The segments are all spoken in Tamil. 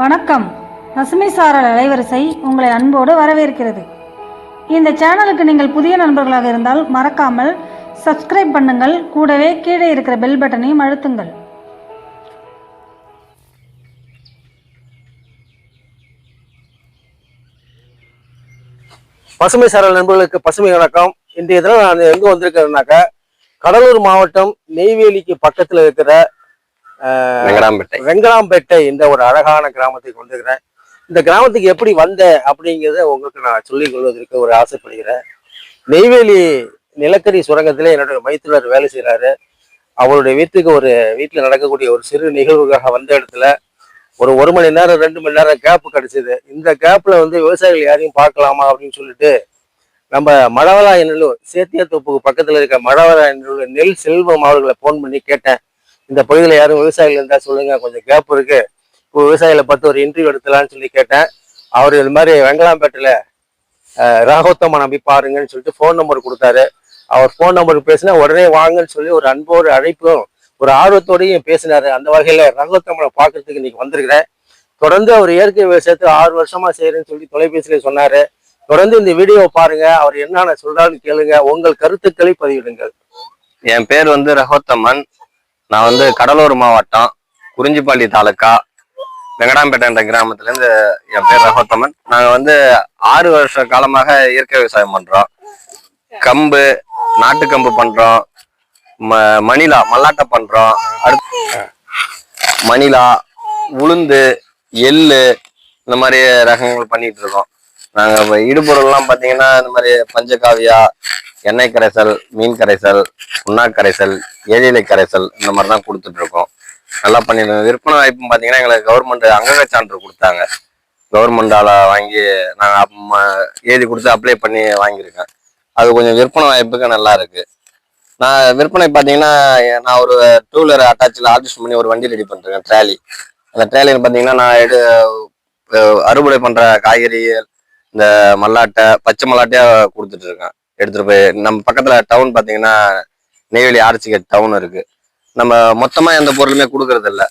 வணக்கம். பசுமை சாரல் அலைவரிசை உங்களை அன்போடு வரவேற்கிறது. இந்த சேனலுக்கு நீங்கள் புதிய நண்பர்களாக இருந்தால் மறக்காமல் சப்ஸ்கிரைப் பண்ணுங்கள். கூடவே கீழே இருக்கிற பெல் பட்டனையும் அழுத்துங்கள். பசுமை சாரல் நண்பர்களுக்கு பசுமை வணக்கம். இன்றைய தினம் நான் எங்கே வந்திருக்கிறேன்னாக்கா கடலூர் மாவட்டம் நெய்வேலிக்கு பக்கத்துல இருக்கிற வெங்கடாம்பேட்டை. வெங்கடாம்பேட்டை என்ற ஒரு அழகான கிராமத்துக்கு வந்திருக்கிறேன் இந்த கிராமத்துக்கு எப்படி வந்தேன் அப்படிங்கிறத உங்களுக்கு நான் சொல்லிக் கொள்வதற்கு ஒரு ஆசைப்படுகிறேன். நெய்வேலி நிலக்கரி சுரங்கத்திலே என்னுடைய மைத்துனர் வேலை செய்கிறாரு அவருடைய வீட்டுக்கு ஒரு வீட்டில் நடக்கக்கூடிய ஒரு சிறு நிகழ்வுக்காக வந்த இடத்துல ஒரு ஒரு மணி நேரம் ரெண்டு மணி நேரம் கேப் கிடைச்சது. இந்த கேப்ல வந்து விவசாயிகள் யாரையும் பார்க்கலாமா அப்படின்னு சொல்லிட்டு நம்ம மழவராய நல்லூர் சேத்தியாத்தோப்புக்கு பக்கத்துல இருக்க மழவராய நல்லூர் நெல் செல்வம் அவர்களை ஃபோன் பண்ணி கேட்டேன். இந்த பகுதியில் யாரும் விவசாயிகள் இருந்தால் சொல்லுங்க கொஞ்சம் கேப் இருக்கு. இப்போ விவசாயிகளை பார்த்து ஒரு இன்டர்வியூ எடுத்துலான்னு சொல்லி கேட்டேன். அவர் இது மாதிரி வெங்கலாம்பேட்டையில் ராகோத்தமா நம்பி பாருங்கன்னு சொல்லிட்டு ஃபோன் நம்பர் கொடுத்தாரு. அவர் ஃபோன் நம்பருக்கு பேசினா உடனே வாங்கன்னு சொல்லி ஒரு அன்போடு அழைப்பும் ஒரு ஆர்வத்தோடையும் பேசினாரு. அந்த வகையில் ரகோத்தமனை பார்க்கறதுக்கு இன்னைக்கு வந்திருக்கிறேன். தொடர்ந்து அவர் இயற்கை விவசாயத்தை ஆறு வருஷமா செய்யறேன்னு சொல்லி தொலைபேசியில சொன்னாரு. தொடர்ந்து இந்த வீடியோவை பாருங்க. அவர் என்னென்ன சொல்றாருன்னு கேளுங்க. உங்கள் கருத்துக்களை பதிவிடுங்கள். என் பேர் வந்து ரகோத்தமன் நான் வந்து கடலூர் மாவட்டம் குறிஞ்சிப்பாடி தாலுக்கா வெங்கடாம்பேட்டை என்ற என் பேர் ரகோத்தமன். நாங்கள் வந்து ஆறு வருஷ காலமாக இயற்கை விவசாயம் பண்ணுறோம் கம்பு நாட்டு கம்பு பண்ணுறோம் ம மணிலா மல்லாட்டை பண்ணுறோம் அடுத்து மணிலா உளுந்து எள்ளு இந்த மாதிரி ரகங்கள் பண்ணிகிட்டு இருக்கோம். நாங்கள் இப்ப இடுபொருள்லாம் பார்த்தீங்கன்னா இந்த மாதிரி பஞ்சகாவியா எண்ணெய் கரைசல் மீன் கரைசல் உண்ணா கரைசல் ஏழிலை கரைசல் இந்த மாதிரி தான் கொடுத்துட்டு இருக்கோம் நல்லா பண்ணியிருந்தோம். விற்பனை வாய்ப்பு பார்த்தீங்கன்னா எங்களுக்கு கவர்மெண்ட் அங்கக சான்று கொடுத்தாங்க. கவர்மெண்டால் வாங்கி நாங்கள் எழுதி கொடுத்து அப்ளை பண்ணி வாங்கியிருக்கேன். அது கொஞ்சம் விற்பனை வாய்ப்புக்கு நல்லா இருக்கு. நான் விற்பனை பார்த்தீங்கன்னா நான் ஒரு டூ வீலர் அட்டாச்சில் ஆர்டிஸ்ட் பண்ணி ஒரு வண்டி ரெடி பண்ணிருக்கேன் ட்ராலி அந்த ட்ராலியில் பார்த்தீங்கன்னா நான் எடு அறுவடை பண்ணுற காய்கறி இந்த மல்லாட்டை பச்சை மல்லாட்டையாக கொடுத்துட்ருக்கேன். எடுத்துகிட்டு போய் நம்ம பக்கத்தில் டவுன் பார்த்தீங்கன்னா நெய்வேலி ஆர்ச்சிகேட் டவுன் இருக்குது நம்ம மொத்தமாக எந்த பொருளுமே கொடுக்கறது இல்ல.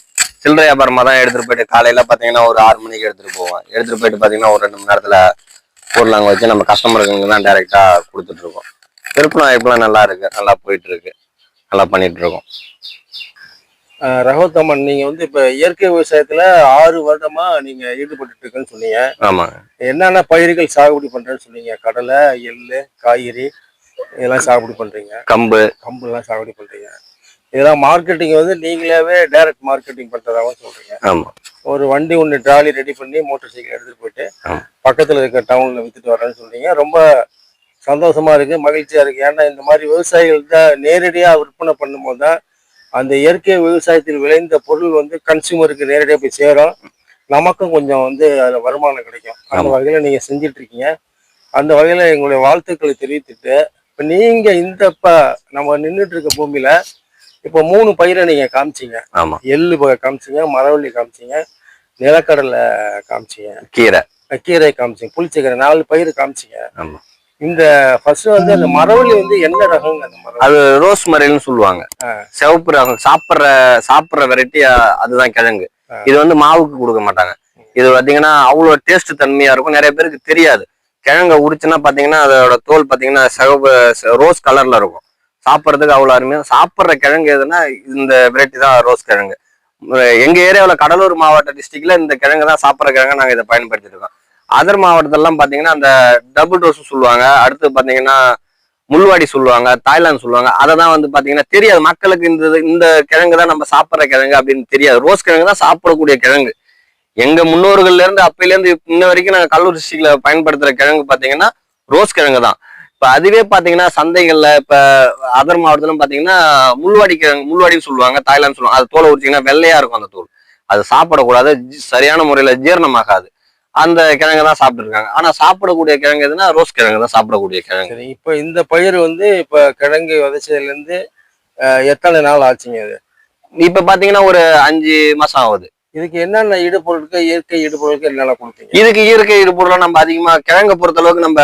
சில்லறை வியாபாரமாக தான் எடுத்துகிட்டு போயிட்டு காலையில் பார்த்தீங்கன்னா ஒரு ஆறு மணிக்கு எடுத்துகிட்டு போவோம். எடுத்துகிட்டு போயிட்டு பார்த்தீங்கன்னா ஒரு ரெண்டு மணி நேரத்தில் பொருள் அங்கே வச்சு நம்ம கஸ்டமருக்கு தான் டேரெக்டாக கொடுத்துட்ருக்கோம் விற்பனை வாய்ப்புலாம் நல்லா இருக்குது நல்லா போயிட்டுருக்கு நல்லா பண்ணிகிட்ருக்கோம் ரகோத்தமன் நீங்க வந்து இப்ப இயற்கை விவசாயத்துல ஆறு வருடமா நீங்க ஈடுபட்டு இருக்குன்னு சொன்னீங்க. ஆமாங்க என்னென்ன பயிர்கள் சாகுபடி பண்றேன்னு சொன்னீங்க? கடலை எள்ளு காய்கறி இதெல்லாம் சாகுபடி பண்றீங்க. கம்பு. கம்புலாம் சாகுபடி பண்றீங்க. இதெல்லாம் மார்க்கெட்டிங் வந்து நீங்களாவே டைரக்ட் மார்க்கெட்டிங் பண்றதாகவும் சொல்றீங்க. ஆமா. ஒரு வண்டி ஒன்று ட்ராலி ரெடி பண்ணி மோட்டார் சைக்கிள் எடுத்துட்டு போயிட்டு. பக்கத்துல இருக்க டவுன்ல வித்துட்டு வரேன்னு சொல்றீங்க. ரொம்ப சந்தோஷமா இருக்கு மகிழ்ச்சியா இருக்கு. ஏன்னா இந்த மாதிரி விவசாயிகள்கிட்ட நேரடியா விற்பனை பண்ணும்போது தான் அந்த இயற்கை விவசாயத்தில் விளைந்த பொருள் வந்து கன்சியூமருக்கு நேரடியா போய் சேரும். நமக்கும் கொஞ்சம் வந்து அதுல வருமானம் கிடைக்கும். அந்த. வகையில நீங்க செஞ்சுட்டு இருக்கீங்க அந்த வகையில எங்களுடைய வாழ்த்துக்களை தெரிவித்துட்டு இப்ப நீங்க இந்த இப்ப நம்ம நின்றுட்டு இருக்க பூமியில இப்ப மூணு பயிரை நீங்க காமிச்சீங்க. ஆமா. எள்ளு ப- காமிச்சீங்க மரவள்ளி காமிச்சீங்க நிலக்கடலை காமிச்சீங்க கீரை. கீரை காமிச்சீங்க புளிச்சக்கீரை நாலு பயிர் காமிச்சீங்க. ஆமா. இந்த ஃபர்ஸ்ட் வந்து அந்த மரவள்ளி வந்து என்ன ரகங்க மரவள்ளி. அது ரோஸ் மரில்னு சொல்லுவாங்க. சிவப்பு ரகம் சாப்பிட்ற சாப்பிட்ற வெரைட்டி அதுதான் கிழங்கு. இது வந்து மாவுக்கு கொடுக்க மாட்டாங்க. இது பாத்தீங்கன்னா அவ்வளோ டேஸ்ட் தன்மையா இருக்கும். நிறைய பேருக்கு தெரியாது. கிழங்க உரிச்சுன்னா பாத்தீங்கன்னா அதோட தோல் பாத்தீங்கன்னா சிவப்பு ரோஸ் கலர்ல இருக்கும். சாப்பிட்றதுக்கு அவ்வளோ அருமையா சாப்பிட்ற கிழங்கு எதுனா இந்த வெரைட்டி தான் ரோஸ் கிழங்கு. உம் எங்க ஏரியாவுல கடலூர் மாவட்ட டிஸ்ட்ரிக்ட்ல இந்த கிழங்கு தான் சாப்பிட்ற கிழங்கு நாங்க இதை பயன்படுத்திட்டு இருக்கோம். அதர் மாவட்டத்திலலாம் பார்த்தீங்கன்னா அந்த டபுள் ரோஸ் சொல்லுவாங்க. அடுத்து பார்த்தீங்கன்னா முள்வாடி சொல்லுவாங்க தாய்லாந்து சொல்லுவாங்க. அதை தான் வந்து பார்த்தீங்கன்னா தெரியாது. மக்களுக்கு இந்த இது- இந்த கிழங்கு தான் நம்ம சாப்பிட்ற கிழங்கு அப்படின்னு தெரியாது. ரோஸ் கிழங்கு தான் சாப்பிடக்கூடிய கிழங்கு. எங்க முன்னோர்கள்ல இருந்து இன்ன வரைக்கும் நாங்கள் கல்லூர் டிஸ்ட்ரிக்ட்ல பயன்படுத்துகிற கிழங்கு பார்த்தீங்கன்னா ரோஸ் கிழங்கு தான். இப்போ அதுவே பார்த்தீங்கன்னா சந்தைகளில் இப்போ அதர் மாவட்டத்திலும் பார்த்தீங்கன்னா முள்வாடி கிழங்கு முள்வாடின்னு சொல்லுவாங்க தாய்லாந்து சொல்லுவாங்க. அது தோலை உரிச்சிங்கன்னா வெள்ளையா இருக்கும் அந்த தோல். அது சாப்பிடக்கூடாது. சரியான முறையில் ஜீரணமாகாது. அந்த கிழங்கு தான் சாப்பிட்டு இருக்காங்க ஆனா சாப்பிடக்கூடிய கிழங்கு எதுனா ரோஸ் கிழங்கு தான் சாப்பிடக்கூடிய கிழங்கு. இப்போ இந்த பயிர் வந்து இப்ப கிழங்கு விதைச்சதுல இருந்து எத்தனை நாள் ஆச்சுங்க அது இப்ப பாத்தீங்கன்னா ஒரு அஞ்சு மாசம் ஆகுது. இதுக்கு என்னென்ன இடுபொருளுக்கு இயற்கை இடுபொருளுக்கு என்னென்ன கொடுத்தீங்க இதுக்கு இயற்கை இடுபொருள் நம்ம அதிகமா கிழங்க பொறுத்த அளவுக்கு நம்ம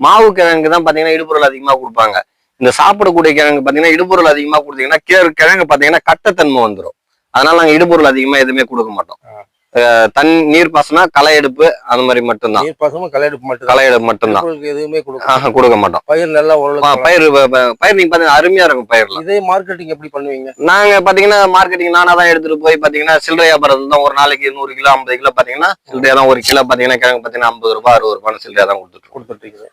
மாவு கிழங்கு தான் பாத்தீங்கன்னா இடுபொருள் அதிகமா கொடுப்பாங்க. இந்த சாப்பிடக்கூடிய கிழங்கு பாத்தீங்கன்னா இடுபொருள் அதிகமா கொடுத்தீங்கன்னா கீழ- கிழங்கு பாத்தீங்கன்னா கட்டத்தன்மை வந்துடும் அதனால நாங்க இடுபொருள் அதிகமா எதுவுமே கொடுக்க மாட்டோம். தன் நீர் பாசனம் களை எடுப்பு அந்த மாதிரி மட்டும்தான். நீர் பாசமும் களை எடுப்பு மட்டும் களை எடுப்பு மட்டும்தான். எதுவுமே கொடுக்கும் ஆஹ் கொடுக்க மாட்டோம். பயிர் நல்லா பயிர் பயிர் நீங்க பாத்தீங்கன்னா அருமையா இருக்கும் பயிர்லாம். இதே மார்க்கெட்டிங் எப்படி பண்ணுவீங்க? நாங்க பாத்தீங்கன்னா மார்க்கெட்டிங் நானா தான் எடுத்துட்டு போய் பாத்தீங்கன்னா சில்லறை வியாபாரம் தான் ஒரு நாளைக்கு நூறு கிலோ ஐம்பது கிலோ பாத்தீங்கன்னா சில்லறையா தான் ஒரு கிலோ பாத்தீங்கன்னா கிழங்கு பாத்தீங்கன்னா ஐம்பது ரூபாய் அறுபது ரூபாய் சில்லறையா தான் கொடுத்துட்டு. கொடுத்துட்டு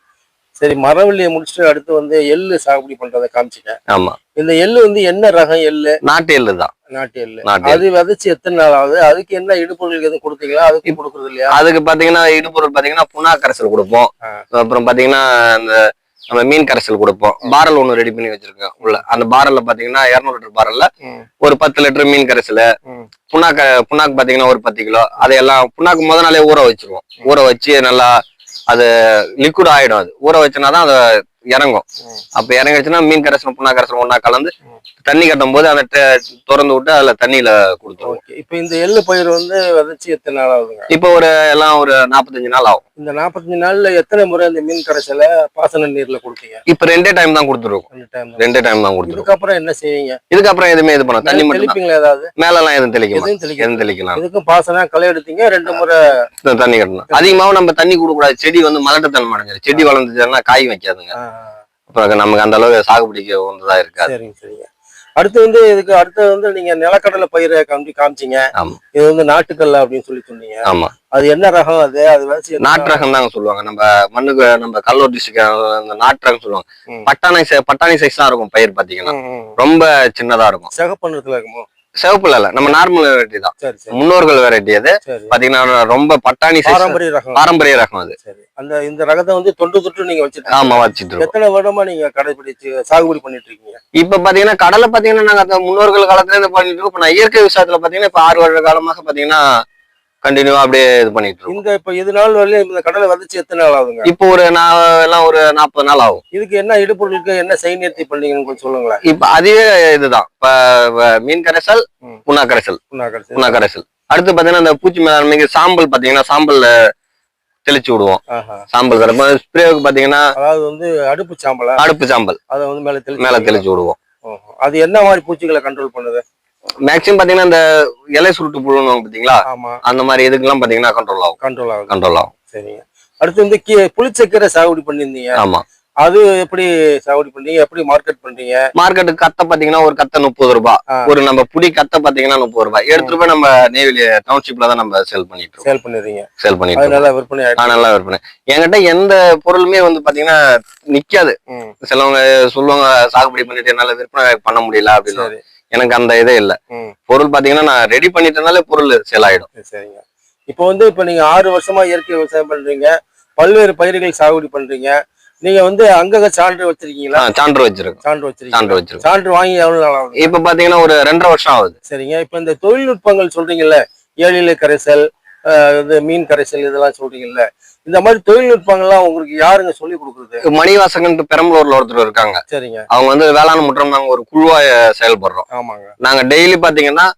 சரி மரவள்ளியை முடிச்சுட்டு அடுத்து வந்து எள்ளு சாகுபடி பண்றதை காமிச்சிங்க ஆமா. இந்த எள்ளு வந்து என்ன ரகம் எள்ளு? நாட்டு எள்ளு தான். நாட்டு எள்ளு நாட்டு அது விதைச்சு எத்தனை நாள் ஆகுது? அதுக்கு என்ன இடுபொருளுக்கு எதுவும் கொடுத்தீங்களா அதுக்கு கொடுக்கறது இல்லையா? அதுக்கு பாத்தீங்கன்னா இடுபொருள் பாத்தீங்கன்னா புண்ணா கரைசல் கொடுப்போம். அப்புறம் பாத்தீங்கன்னா இந்த நம்ம மீன் கரைசல் கொடுப்போம். பாரல் ஒண்ணு ரெடி பண்ணி வச்சிருக்கோம் உள்ள. அந்த பாரல்ல பாத்தீங்கன்னா இருநூறு லிட்டர் பாரல்ல ஒரு பத்து லிட்டர் மீன் கரைசல். புண்ணாக்கு புண்ணாக்கு பாத்தீங்கன்னா ஒரு பத்து கிலோ. அதையெல்லாம் புண்ணாக்கு முத நாளே ஊற வச்சிருவோம். ஊற வச்சு நல்லா அது லிக்விட் ஆயிடும் அது. ஊற வச்சோன்னா தான் அது இறங்கும். அப்ப இறங்கிடுச்சுன்னா மீன் கரைசல் புண்ணாக்கு கரைசல் ஒண்ணா கலந்து. தண்ணி கட்டும் போது அந்த திறந்து விட்டு அதுல தண்ணியில கொடுத்துருவோம் ஓகே. இப்போ இந்த எள்ளு பயிர் வந்து விதைச்சு எத்தனை நாள் ஆகுதுங்க? இப்போ ஒரு எல்லாம் ஒரு நாற்பத்தஞ்சு நாள் ஆகும். இந்த நாற்பத்தஞ்சு நாள்ல எத்தனை முறை இந்த மீன் கரைசலை பாசன நீர்ல கொடுத்தீங்க இப்ப ரெண்டே டைம் தான் கொடுத்துருக்கோம். ரெண்டு டைம் தான். கொடுத்துருக்கோம். இதுக்கப்புறம் என்ன செய்வீங்க? இதுக்கப்புறம் எதுவுமே இது பண்ண தண்ணி மட்டும் ஏதாவது? மேல எல்லாம் எதுவும் தெளிக்கணும் எதுவும் தெளிக்க எதுவும் தெளிக்கலாம். இதுக்கும் பாசனம் களை எடுத்தீங்க ரெண்டு முறை தண்ணி கட்டணும். அதிகமாவும் நம்ம தண்ணி கொடுக்க கூடாது செடி வந்து மலட்டுத்தன்மை அடைஞ்சிடும் செடி வளர்ந்துச்சுன்னா காய் வைக்காதுங்க. அப்புறம் நமக்கு அந்த அளவுக்கு சாகுபடிக்கு ஒன்றதா இருக்காது. சரிங்க சரிங்க. அடுத்து வந்து இதுக்கு அடுத்து வந்து நீங்க நிலக்கடலை பயிரை காமிச்சு காமிச்சீங்க. இது வந்து நாட்டுக்கல்ல அப்படின்னு சொல்லி சொன்னீங்க. ஆமா. அது என்ன ரகம் அது? அது நாட்டு ரகம் தாங்க சொல்லுவாங்க. நம்ம மண்ணுக்கு நம்ம கல்லூர் டிஸ்ட்ரிக்ட் அந்த நாட்டு ரகம் சொல்லுவாங்க. பட்டாணி பட்டாணி சைஸ் தான் இருக்கும் பயிர் பாத்தீங்கன்னா. ரொம்ப சின்னதா இருக்கும். சிகப்பு நிறத்துல இருக்குமோ? சிவப்புல இல்ல நம்ம நார்மல் வெரைட்டி தான். முன்னோர்கள் வெரைட்டி அது. பாத்தீங்கன்னா ரொம்ப பட்டாணி பாரம்பரிய ரகம். பாரம்பரிய ரகம் அது. அந்த இந்த ரகத்தை வந்து தொண்டு தொட்டு நீங்க வச்சுட்டு ஆமா வச்சிட்டு எத்தனை வருடமா நீங்க கடைபிடிச்சு சாகுபடி பண்ணிட்டு இருக்கீங்க? இப்ப பாத்தீங்கன்னா கடலை பாத்தீங்கன்னா நாங்க முன்னோர்கள் காலத்துல இருந்து பண்ணிட்டு இருக்கோம். இப்ப நான் இயற்கை விவசாயத்துல பாத்தீங்கன்னா இப்ப ஆறு வருட காலமாக பாத்தீங்கன்னா கண்டினியூவா அப்படியே இது பண்ணிட்டு இருக்கோம். இந்த இப்ப இது நாள் வரையிலும் இந்த கடலை விதைச்சு எத்தனை நாள் ஆகுதுங்க இப்போ ஒரு எல்லாம் ஒரு நாற்பது நாள் ஆகும். இதுக்கு என்ன இடுபொருளுக்கு என்ன செய் நிறுத்தி பண்ணீங்கன்னு கொஞ்சம் சொல்லுங்களேன். இப்ப அதே இதுதான். இப்ப மீன் கரைசல். புண்ணா கரைசல். புண்ணா கரைசல். அடுத்து பாத்தீங்கன்னா இந்த பூச்சி மேலாண்மைக்கு சாம்பல் பாத்தீங்கன்னா சாம்பல்ல தெளிச்சு விடுவோம். சாம்பல் கரை ஸ்ப்ரேவுக்கு பாத்தீங்கன்னா அதாவது வந்து அடுப்பு சாம்பலா? அடுப்பு சாம்பல். அதை வந்து மேல தெளிச்சு மேல தெளிச்சு விடுவோம். அது என்ன மாதிரி பூச்சிகளை கண்ட்ரோல் பண்ணுது? மேக்சிமம் பாத்தீங்கன்னா இந்த இலை சுருட்டு புழுன்னு பாத்தீங்களா? அந்த மாதிரி இதுக்கெல்லாம் பாத்தீங்கன்னா கண்ட்ரோல் ஆகும். கண்ட்ரோல் ஆகுது கண்ட்ரோல் ஆகும். சரிங்க. அடுத்து வந்து கீ புளிச்சக்கீரை சாகுபடி பண்ணியிருந்தீங்க. ஆமா. அது எப்படி சாகுபடி பண்ணீங்க? எப்படி மார்க்கெட் பண்றீங்க? மார்க்கெட்டுக்கு கத்தை பாத்தீங்கன்னா ஒரு கத்தை முப்பது ரூபாய். ஒரு நம்ம புடி கத்தை பாத்தீங்கன்னா முப்பது ரூபாய் எடுத்துட்டு போய் நம்ம நெய்வேலி டவுன்ஷிப்ல தான் நம்ம சேல் பண்ணிட்டு சேல் பண்ணிடுறீங்க. சேல் பண்ணிட்டு நல்லா விற்பனை நல்லா விற்பனை. என்கிட்ட எந்த பொருளுமே வந்து பாத்தீங்கன்னா நிக்காது. சிலவங்க சொல்லுவாங்க சாகுபடி பண்ணிட்டு என்னால விற்பனை பண்ண முடியல அப்படின்னு. எனக்கு அந்த இதே இல்ல. பொருள் பாத்தீங்கன்னா நான் ரெடி பண்ணிட்டனாலே பொருள் சேல் ஆயிடும். சரி, சரிங்க. இப்போ வந்து இப்போ நீங்க ஆறு வருஷமா இயற்கை விவசாயம் பண்றீங்க. பல்வேறு பயிர்கள் சாகுபடி பண்றீங்க. நீங்க வந்து அங்கக சான்று வச்சிருக்கீங்களா? சான்று வச்சிருக்கோம். சான்று வச்சிருக்கீங்க சான்று வச்சிருக்கோம். சான்று வாங்கி எவ்வளவு நாள் ஆகுது? இப்ப பாத்தீங்கன்னா ஒரு ரெண்டரை வருஷம் ஆகுது. சரிங்க. இப்போ இந்த தொழில்நுட்பங்கள் சொல்றீங்கல்ல ஏழிலை கரைசல் இது மீன் கரைசல் இதெல்லாம் சொல்றீங்கல்ல. இந்த மாதிரி தொழில்நுட்பங்கள்லாம் உங்களுக்கு யாருங்க சொல்லி கொடுக்குறது? மணிவாசகன்ட்டு பெரம்பலூர்ல ஒருத்தர் இருக்காங்க. சரிங்க. அவங்க வந்து வேளாண் முற்றம் நாங்க ஒரு குழுவா செயல்படுறோம். ஆமாங்க. நாங்க டெய்லி பாத்தீங்கன்னா.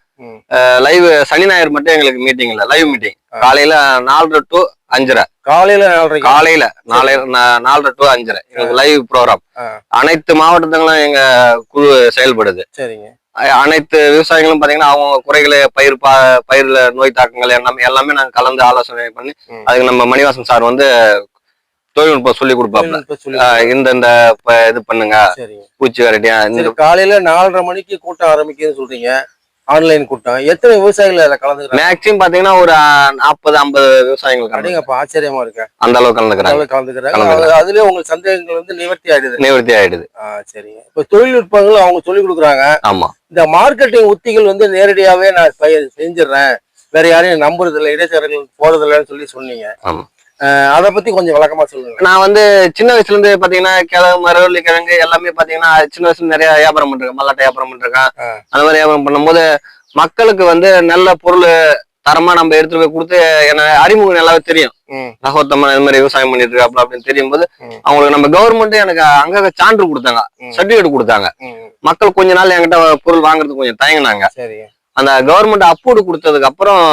லைவ் சனி ஞாயிறு மட்டும் எங்களுக்கு மீட்டிங் இல்ல லைவ் மீட்டிங். காலையில நாலரை டு அஞ்சரை. காலையில காலையில நாளை நா- நாலரை டு அஞ்சரை. எங்களுக்கு லைவ் ப்ரோக்ராம். அனைத்து மாவட்டத்துங்களும் எங்க குழு செயல்படுது. சரிங்க. அனைத்து விவசாயிகளும் பாத்தீங்கன்னா அவங்க குறைகளை பயிர் பா பயிர்ல நோய் தாக்கங்கள் எல்லாமே எல்லாமே நாங்க கலந்து ஆலோசனை பண்ணி. அதுக்கு நம்ம மணிவாசன் சார் வந்து தொழில்நுட்பம் சொல்லி ஆ, இந்த இந்த இது பண்ணுங்க. பூச்சி வெரைட்டியா காலையில நாலரை மணிக்கு கூட்டம் ஆரம்பிக்குதுன்னு சொல்றீங்க. ஆன்லைன் கூட்டம் எத்தனை விவசாயிகள் அதில் கலந்துக்கிறாங்க? மேக்சிமம் பாத்தீங்கன்னா ஒரு நாற்பது ஐம்பது விவசாயிகள் கலந்து அப்ப ஆச்சரியமா இருக்கேன் அந்த அளவுக்கு கலந்துக்கிறாங்க. கலந்துக்கிறாங்க. கலந்துக்கிறாங்க. அது- அதுலயே உங்களுக்கு சந்தேகங்கள் வந்து நிவர்த்தி ஆயிடுது. நிவர்த்தி ஆயிடுது. சரிங்க. இப்ப தொழில்நுட்பங்கள் அவங்க சொல்லி கொடுக்குறாங்க. ஆமா. இந்த மார்க்கெட்டிங் உத்திகள் வந்து நேரடியாவே நான் செஞ்சிடுறேன். வேற யாரையும் நம்புறது இல்லை இடைத்தரகர்கள் போறது இல்லைன்னு சொல்லி சொன்னீங்க. ஆமா. அதை பத்தி கொஞ்சம் விளக்கமா சொல்லுங்க. நான் வந்து சின்ன வயசுல இருந்து பாத்தீங்கன்னா கிழங்கு மரவள்ளி கிழங்கு எல்லாமே பாத்தீங்கன்னா சின்ன வயசுல நிறைய வியாபாரம் பண்ணிருக்கேன். மல்லாட்டை வியாபாரம் ஆ. அந்த மாதிரி வியாபாரம் பண்ணும்போது மக்களுக்கு வந்து நல்ல பொருள் தரமா நம்ம எடுத்துட்டு போய் கொடுத்து என்ன அறிமுகம் நல்லாவே தெரியும். ம். ரகோத்தமன் இந்த மாதிரி விவசாயம் பண்ணிட்டு இருக்காப்ல அப்படின்னு தெரியும் போது. அவங்களுக்கு நம்ம கவர்மெண்ட் எனக்கு அங்க சான்று கொடுத்தாங்க. சர்டிபிகேட் கொடுத்தாங்க. மக்கள் கொஞ்ச நாள் என்கிட்ட பொருள் வாங்குறதுக்கு கொஞ்சம் தயங்கினாங்க. அந்த கவர்மெண்ட் அப்ரூவ் கொடுத்ததுக்கு அப்புறம்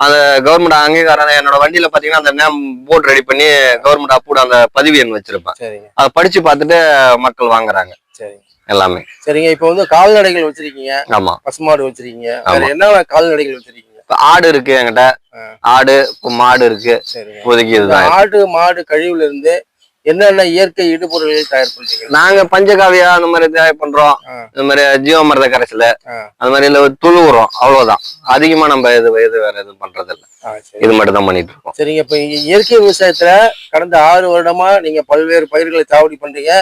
அந்த கவர்மெண்ட் அங்கீகாரம் என்னோட வண்டியில பாத்தீங்கன்னா அந்த நேம் போர்டு ரெடி பண்ணி கவர்மெண்ட் அப்ரூவ் அந்த பதிவு எண் வச்சிருப்பேன். அதை படிச்சு பார்த்துட்டு மக்கள் வாங்குறாங்க. எல்லாமே. சரிங்க. இப்போ வந்து கால்நடைகள் வச்சிருக்கீங்க. ஆமா. பசுமாடு வச்சிருக்கீங்க. என்ன கால்நடைகள் வச்சிருக்கீங்க? ஆடு இருக்கு என்கிட்ட. ஆடு மாடு இருக்கு. இப்போதைக்கு இதுதான். ஆடு மாடு கழிவுல இருந்து என்னென்ன இயற்கை இடுபொருள்களை தயார் பண்றீங்க? நாங்க பஞ்சகாவியா அந்த மாதிரி தயார் பண்றோம். இந்த மாதிரி ஜீவாமிரத கரைசல். அந்த மாதிரி இல்ல துளு உரம் அவ்வளவுதான். அதிகமா நம்ம இது இது வேற எதுவும் பண்றது இல்ல. இது மட்டும் தான் பண்ணிட்டு இருக்கோம் சரிங்க இப்ப இயற்கை விவசாயத்துல கடந்த ஆறு வருடமா நீங்க பல்வேறு பயிர்களை சாகுபடி பண்றீங்க.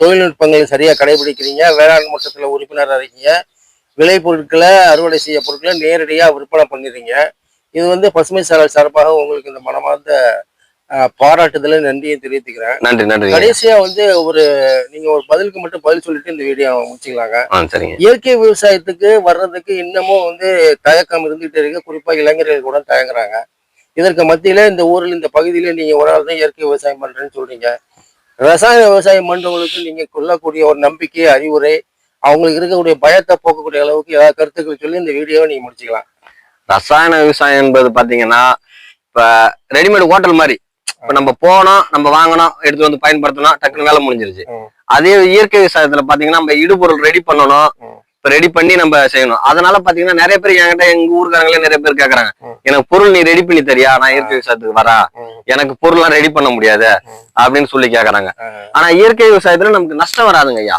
தொழில்நுட்பங்களை சரியா கடைபிடிக்கிறீங்க. வேளாண் மட்டத்துல உறுப்பினரா இருக்கீங்க. விளை பொருட்களை அறுவடை செய்ய பொருட்களை நேரடியா விற்பனை பண்ணிடுறீங்க. இது வந்து பசுமை சாரல் சார்பாக உங்களுக்கு இந்த மனமார்ந்த பாராட்டுதலை நன்றியும் தெரிவித்துக்கிறேன். நன்றி நன்றி. கடைசியா வந்து ஒரு நீங்க ஒரு பதிலுக்கு மட்டும் பதில் சொல்லிட்டு இந்த வீடியோ முடிச்சுக்கலாங்க. இயற்கை விவசாயத்துக்கு வர்றதுக்கு இன்னமும் வந்து தயக்கம் இருந்துகிட்டே இருக்கு. குறிப்பா இளைஞர்கள் கூட தயங்குறாங்க. இதற்கு மத்தியில இந்த ஊரில் இந்த பகுதியில நீங்க ஒரு ஆள் தான் இயற்கை விவசாயம் பண்றேன்னு சொல்றீங்க. ரசாயன விவசாயம் பண்றவங்களுக்கு நீங்க கொள்ளக்கூடிய ஒரு நம்பிக்கை அறிவுரை அவங்களுக்கு இருக்கக்கூடிய பயத்தை போக்கக்கூடிய அளவுக்கு ஏதாவது கருத்துக்கள் சொல்லி இந்த வீடியோவை நீங்க முடிச்சுக்கலாம். ரசாயன விவசாயம் என்பது பாத்தீங்கன்னா இப்ப ரெடிமேட் ஹோட்டல் மாதிரி. இப்ப நம்ம போனோம் நம்ம வாங்கணும் எடுத்து வந்து பயன்படுத்தணும் டக்குனு வேலை முடிஞ்சிருச்சு. அதே இயற்கை விவசாயத்துல பாத்தீங்கன்னா நம்ம இடுபொருள் ரெடி பண்ணணும். இப்ப ரெடி பண்ணி நம்ம செய்யணும் அதனால பாத்தீங்கன்னா நிறைய பேர் என்கிட்ட எங்க ஊருக்காரங்களே நிறைய பேர் கேக்குறாங்க. எனக்கு பொருள் நீ ரெடி பண்ணி தரியா நான் இயற்கை விவசாயத்துக்கு வரா எனக்கு பொருள்லாம் ரெடி பண்ண முடியாது. அப்படின்னு சொல்லி கேக்குறாங்க. ஆனா இயற்கை விவசாயத்துல நமக்கு நஷ்டம் வராதுங்க ஐயா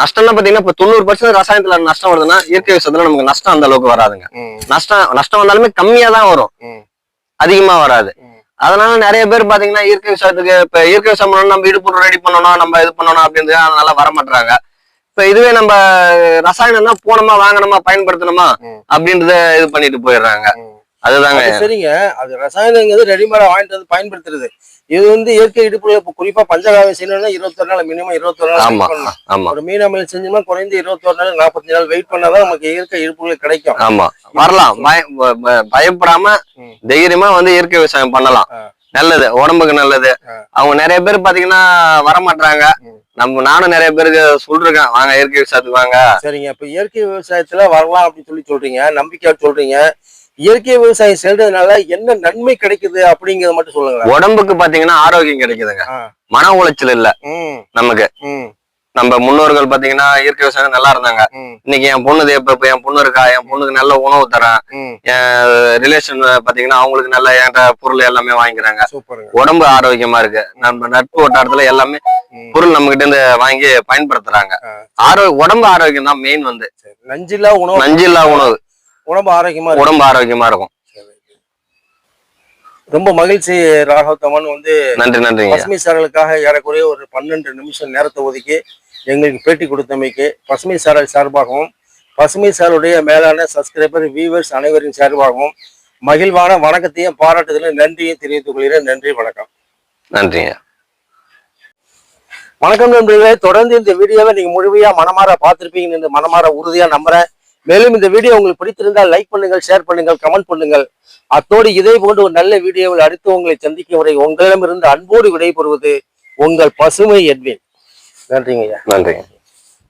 நஷ்டம்னா பாத்தீங்கன்னா இப்ப தொண்ணூறு பர்சன்ட் ரசாயனத்துல நஷ்டம் வருதுன்னா இயற்கை விவசாயத்துல நமக்கு நஷ்டம் அந்த அளவுக்கு வராதுங்க. நஷ்டம் நஷ்டம் வந்தாலுமே கம்மியா தான் வரும். அதிகமா வராது. அதனால நிறைய பேர் பாத்தீங்கன்னா இயற்கை விவசாயத்துக்கு இப்ப இயற்கை விவசாயம் பண்ணணும் நம்ம இடுப்பு ரெடி பண்ணணும் நம்ம இது பண்ணணும் அப்படின்றது அதனால வர மாட்டாங்க இப்ப இதுவே நம்ம ரசாயனம் தான் போனோமா வாங்கணுமா பயன்படுத்தணுமா. அப்படின்றத இது பண்ணிட்டு போயிடுறாங்க. அதுதாங்க. அது சரிங்க. அது ரசாயனங்கிறது ரெடிமேடா வாங்கிட்டு வந்து பயன்படுத்துறது. இது வந்து இயற்கை இடுப்புல இப்ப குறிப்பா பஞ்சகாவியம் செய்யணும்னா இருபத்தொரு நாள் மினிமம் இருபத்தொரு நாள் ஆமா. ஆமா. ஒரு மீன் அமில் செஞ்சோம்னா குறைந்து இருபத்தொரு நாள் நாற்பத்தஞ்சு நாள் வெயிட் பண்ணாதான் நமக்கு இயற்கை இடுப்புகள் கிடைக்கும். ஆமா. வரலாம். பயப்படாம. தைரியமா வந்து இயற்கை விவசாயம் பண்ணலாம். நல்லது. உடம்புக்கு நல்லது. அவங்க நிறைய பேர் பாத்தீங்கன்னா வர மாட்டாங்க ம். நம்ம நானும் நிறைய பேருக்கு சொல்லிருக்கேன். வாங்க இயற்கை விவசாயத்துக்கு வாங்க. சரிங்க. இப்ப இயற்கை விவசாயத்துல வரலாம் அப்படின்னு சொல்லி சொல்றீங்க. நம்பிக்கையா சொல்றீங்க. இயற்கை விவசாயம் செய்யறதுனால என்ன நன்மை கிடைக்குது அப்படிங்கறத மட்டும் சொல்லுங்களேன். உடம்புக்கு பாத்தீங்கன்னா ஆரோக்கியம் கிடைக்குதுங்க. மன உளைச்சல் இல்ல. நமக்கு. நம்ம முன்னோர்கள் பாத்தீங்கன்னா இயற்கை விவசாயம் நல்லா இருந்தாங்க. இன்னைக்கு என் பொண்ணு இப்ப இப்ப என் பொண்ணு இருக்கா என் பொண்ணுக்கு நல்ல உணவு தரேன். என் ரிலேஷன் பாத்தீங்கன்னா அவங்களுக்கு நல்ல என்கிட்ட பொருள் எல்லாமே வாங்கிக்கிறாங்க. உடம்பு ஆரோக்கியமா இருக்கு. நம்ம நட்பு வட்டாரத்துல எல்லாமே. பொருள் நம்ம கிட்ட இருந்து வாங்கி பயன்படுத்துறாங்க. ஆ. ஆரோ உடம்பு ஆரோக்கியம் தான் மெயின் வந்து. நஞ்சில்லா உணவு. நஞ்சில்லா உணவு. உடம்பு ஆரோக்கியமா. உடம்பு ஆரோக்கியமா இருக்கும். ரொம்ப மகிழ்ச்சி ராகவத்தமன் வந்து நன்றி நன்றிங்க. பசுமை சாரலுக்காக ஏறக்குறைய ஒரு பன்னெண்டு நிமிஷம் நேரத்தை ஒதுக்கி எங்களுக்கு பேட்டி கொடுத்தமைக்கு பசுமை சாரல் சார்பாகவும் பசுமை சாரலுடைய மேலான சப்ஸ்கிரைபர் வியூவர்ஸ் அனைவரின் சார்பாகவும் மகிழ்வான வணக்கத்தையும் பாராட்டுதலும் நன்றியும் தெரிவித்துக் கொள்கிறேன். நன்றி வணக்கம். நன்றிங்க. வணக்கம் நண்பர்களே. தொடர்ந்து இந்த வீடியோவை நீங்க முழுமையா மனமாற பார்த்திருப்பீங்கன்னு மனமாற உறுதியா நம்புறேன். மேலும் இந்த வீடியோ உங்களுக்கு பிடித்திருந்தால் லைக் பண்ணுங்கள் ஷேர் பண்ணுங்கள் கமெண்ட் பண்ணுங்கள். அத்தோடு இதே போன்ற ஒரு நல்ல வீடியோவில் அடுத்து உங்களை சந்திக்கும் வரை உங்களிடமிருந்து அன்போடு விடைபெறுவது உங்கள் பசுமை எட்வின். நன்றிங்க ஐயா. நன்றிங்க.